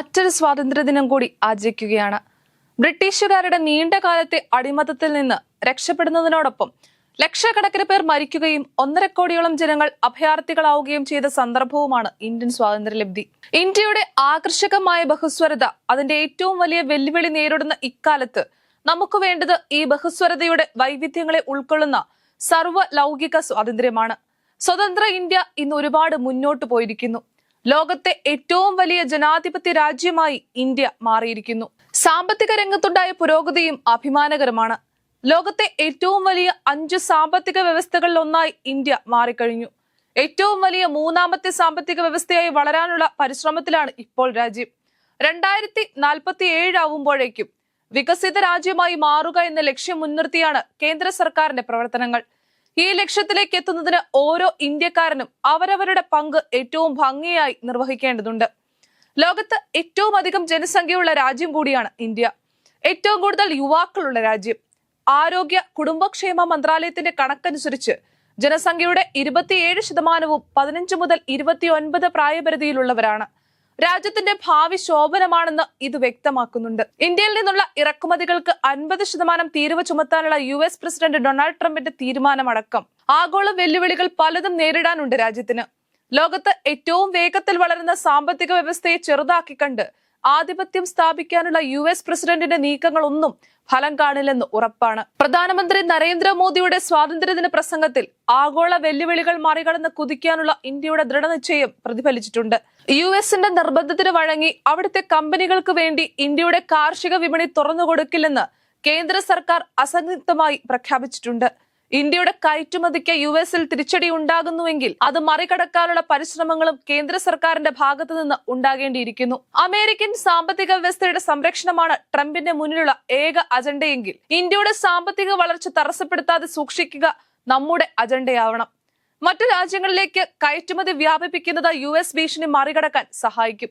മറ്റൊരു സ്വാതന്ത്ര്യദിനം കൂടി ആചരിക്കുകയാണ്. ബ്രിട്ടീഷുകാരുടെ നീണ്ട കാലത്തെ അടിമത്തത്തിൽ നിന്ന് രക്ഷപ്പെടുന്നതിനോടൊപ്പം ലക്ഷക്കണക്കിന് പേർ മരിക്കുകയും ഒന്നര കോടിയോളം ജനങ്ങൾ അഭയാർത്ഥികളാവുകയും ചെയ്ത സന്ദർഭവുമാണ് ഇന്ത്യൻ സ്വാതന്ത്ര്യലബ്ധി. ഇന്ത്യയുടെ ആകർഷകമായ ബഹുസ്വരത അതിന്റെ ഏറ്റവും വലിയ വെല്ലുവിളി നേരിടുന്ന ഇക്കാലത്ത് നമുക്ക് വേണ്ടത് ഈ ബഹുസ്വരതയുടെ വൈവിധ്യങ്ങളെ ഉൾക്കൊള്ളുന്ന സർവ ലൗകിക സ്വാതന്ത്ര്യമാണ്. സ്വതന്ത്ര ഇന്ത്യ ഇന്ന് ഒരുപാട് മുന്നോട്ട് പോയിരിക്കുന്നു. ലോകത്തെ ഏറ്റവും വലിയ ജനാധിപത്യ രാജ്യമായി ഇന്ത്യ മാറിയിരിക്കുന്നു. സാമ്പത്തിക രംഗത്തുണ്ടായ പുരോഗതിയും അഭിമാനകരമാണ്. ലോകത്തെ ഏറ്റവും വലിയ അഞ്ച് സാമ്പത്തിക വ്യവസ്ഥകളിൽ ഒന്നായി ഇന്ത്യ മാറിക്കഴിഞ്ഞു. ഏറ്റവും വലിയ മൂന്നാമത്തെ സാമ്പത്തിക വ്യവസ്ഥയായി വളരാനുള്ള പരിശ്രമത്തിലാണ് ഇപ്പോൾ രാജ്യം. രണ്ടായിരത്തി നാൽപ്പത്തി ഏഴാവുമ്പോഴേക്കും വികസിത രാജ്യമായി മാറുക എന്ന ലക്ഷ്യം മുൻനിർത്തിയാണ് കേന്ദ്ര സർക്കാരിന്റെ പ്രവർത്തനങ്ങൾ. ഈ ലക്ഷ്യത്തിലേക്ക് എത്തുന്നതിന് ഓരോ ഇന്ത്യക്കാരനും അവരവരുടെ പങ്ക് ഏറ്റവും ഭംഗിയായി നിർവഹിക്കേണ്ടതുണ്ട്. ലോകത്ത് ഏറ്റവും അധികം ജനസംഖ്യയുള്ള രാജ്യം കൂടിയാണ് ഇന്ത്യ. ഏറ്റവും കൂടുതൽ യുവാക്കളുള്ള രാജ്യം. ആരോഗ്യ കുടുംബക്ഷേമ മന്ത്രാലയത്തിന്റെ കണക്കനുസരിച്ച് ജനസംഖ്യയുടെ ഇരുപത്തിയേഴ് ശതമാനവും പതിനഞ്ച് മുതൽ ഇരുപത്തിയൊൻപത് പ്രായപരിധിയിലുള്ളവരാണ്. രാജ്യത്തിന്റെ ഭാവി ശോഭനമാണെന്ന് ഇത് വ്യക്തമാക്കുന്നുണ്ട്. ഇന്ത്യയിൽ നിന്നുള്ള ഇറക്കുമതികൾക്ക് അൻപത് ശതമാനം തീരുവ ചുമത്താനുള്ള യു എസ് പ്രസിഡന്റ് ഡൊണാൾഡ് ട്രംപിന്റെ തീരുമാനമടക്കം. ആഗോള വെല്ലുവിളികൾ പലതും നേരിടാനുണ്ട് രാജ്യത്തിന്. ലോകത്ത് ഏറ്റവും വേഗത്തിൽ വളരുന്ന സാമ്പത്തിക വ്യവസ്ഥയെ ചെറുതാക്കി കണ്ട് ആധിപത്യം സ്ഥാപിക്കാനുള്ള യു എസ് പ്രസിഡന്റിന്റെ നീക്കങ്ങളൊന്നും ഫലം കാണില്ലെന്ന് ഉറപ്പാണ്. പ്രധാനമന്ത്രി നരേന്ദ്രമോദിയുടെ സ്വാതന്ത്ര്യദിന പ്രസംഗത്തിൽ ആഗോള വെല്ലുവിളികൾ മറികടന്ന് കുതിക്കാനുള്ള ഇന്ത്യയുടെ ദൃഢനിശ്ചയം പ്രതിഫലിച്ചിട്ടുണ്ട്. യു എസിന്റെ നിർബന്ധത്തിന് വഴങ്ങി അവിടുത്തെ കമ്പനികൾക്ക് വേണ്ടി ഇന്ത്യയുടെ കാർഷിക വിപണി തുറന്നുകൊടുക്കില്ലെന്ന് കേന്ദ്ര സർക്കാർ അസംയുക്തമായി പ്രഖ്യാപിച്ചിട്ടുണ്ട്. ഇന്ത്യയുടെ കയറ്റുമതിക്ക് യു എസിൽ തിരിച്ചടി ഉണ്ടാകുന്നുവെങ്കിൽ അത് മറികടക്കാനുള്ള പരിശ്രമങ്ങളും കേന്ദ്ര സർക്കാരിന്റെ ഭാഗത്തു നിന്ന് ഉണ്ടാകേണ്ടിയിരിക്കുന്നു. അമേരിക്കൻ സാമ്പത്തിക വ്യവസ്ഥയുടെ സംരക്ഷണമാണ് ട്രംപിന്റെ മുന്നിലുള്ള ഏക അജണ്ടയെങ്കിൽ ഇന്ത്യയുടെ സാമ്പത്തിക വളർച്ച തടസ്സപ്പെടുത്താതെ സൂക്ഷിക്കുക നമ്മുടെ അജണ്ടയാവണം. മറ്റു രാജ്യങ്ങളിലേക്ക് കയറ്റുമതി വ്യാപിപ്പിക്കുന്നത് യു എസ് ഭീഷണി മറികടക്കാൻ സഹായിക്കും.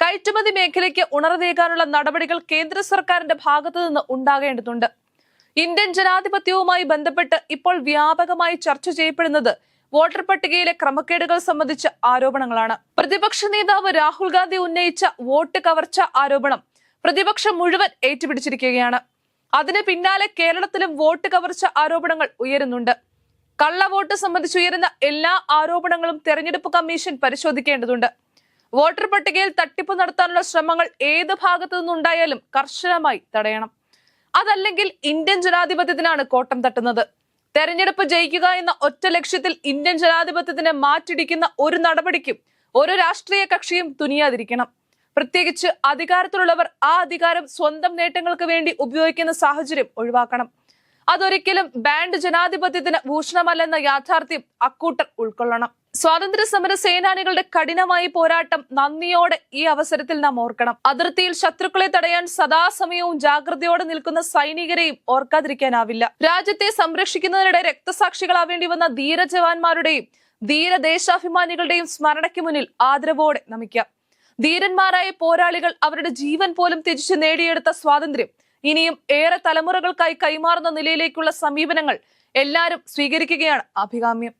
കയറ്റുമതി മേഖലയ്ക്ക് ഉണർവേകാനുള്ള നടപടികൾ കേന്ദ്ര സർക്കാരിന്റെ ഭാഗത്തു നിന്ന് ഉണ്ടാകേണ്ടതുണ്ട്. ഇന്ത്യൻ ജനാധിപത്യവുമായി ബന്ധപ്പെട്ട് ഇപ്പോൾ വ്യാപകമായി ചർച്ച ചെയ്യപ്പെടുന്നത് വോട്ടർ പട്ടികയിലെ ക്രമക്കേടുകൾ സംബന്ധിച്ച ആരോപണങ്ങളാണ്. പ്രതിപക്ഷ നേതാവ് രാഹുൽ ഗാന്ധി ഉന്നയിച്ച വോട്ട് കവർച്ച ആരോപണം പ്രതിപക്ഷം മുഴുവൻ ഏറ്റുപിടിച്ചിരിക്കുകയാണ്. അതിന് പിന്നാലെ കേരളത്തിലും വോട്ട് കവർച്ച ആരോപണങ്ങൾ ഉയരുന്നുണ്ട്. കള്ളവോട്ട് സംബന്ധിച്ച് ഉയരുന്ന എല്ലാ ആരോപണങ്ങളും തെരഞ്ഞെടുപ്പ് കമ്മീഷൻ പരിശോധിക്കേണ്ടതുണ്ട്. വോട്ടർ പട്ടികയിൽ തട്ടിപ്പ് നടത്താനുള്ള ശ്രമങ്ങൾ ഏത് ഭാഗത്തു നിന്നുണ്ടായാലും കർശനമായി തടയണം. അതല്ലെങ്കിൽ ഇന്ത്യൻ ജനാധിപത്യത്തിനാണ് കോട്ടം തട്ടുന്നത്. തെരഞ്ഞെടുപ്പ് ജയിക്കുക എന്ന ഒറ്റ ലക്ഷ്യത്തിൽ ഇന്ത്യൻ ജനാധിപത്യത്തിനെ മാറ്റിടിക്കുന്ന ഒരു നടപടിക്കും ഒരു രാഷ്ട്രീയ കക്ഷിയും തുനിയാതിരിക്കണം. പ്രത്യേകിച്ച് അധികാരത്തിലുള്ളവർ ആ അധികാരം സ്വന്തം നേട്ടങ്ങൾക്ക് വേണ്ടി ഉപയോഗിക്കുന്ന സാഹചര്യം ഒഴിവാക്കണം. അതൊരിക്കലും ബാൻഡ് ജനാധിപത്യത്തിന് ഭൂഷണമല്ലെന്ന യാഥാർത്ഥ്യം അക്കൂട്ടർ ഉൾക്കൊള്ളണം. സ്വാതന്ത്ര്യ സമര സേനാനികളുടെ കഠിനമായ പോരാട്ടം നന്ദിയോടെ ഈ അവസരത്തിൽ നാം ഓർക്കണം. അതിർത്തിയിൽ ശത്രുക്കളെ തടയാൻ സദാസമയവും ജാഗ്രതയോടെ നിൽക്കുന്ന സൈനികരെയും ഓർക്കാതിരിക്കാനാവില്ല. രാജ്യത്തെ സംരക്ഷിക്കുന്നതിനിടെ രക്തസാക്ഷികളാവേണ്ടി വന്ന ധീര ജവാന്മാരുടെയും ധീര ദേശാഭിമാനികളുടെയും സ്മരണയ്ക്ക് മുന്നിൽ ആദരവോടെ നമിക്കാം. ധീരന്മാരായ പോരാളികൾ അവരുടെ ജീവൻ പോലും ത്യജിച്ച് നേടിയെടുത്ത സ്വാതന്ത്ര്യം ഇനിയും ഏറെ തലമുറകൾക്കായി കൈമാറുന്ന നിലയിലേക്കുള്ള സമീപനങ്ങൾ എല്ലാവരും സ്വീകരിക്കുകയാണ് അഭികാമ്യം.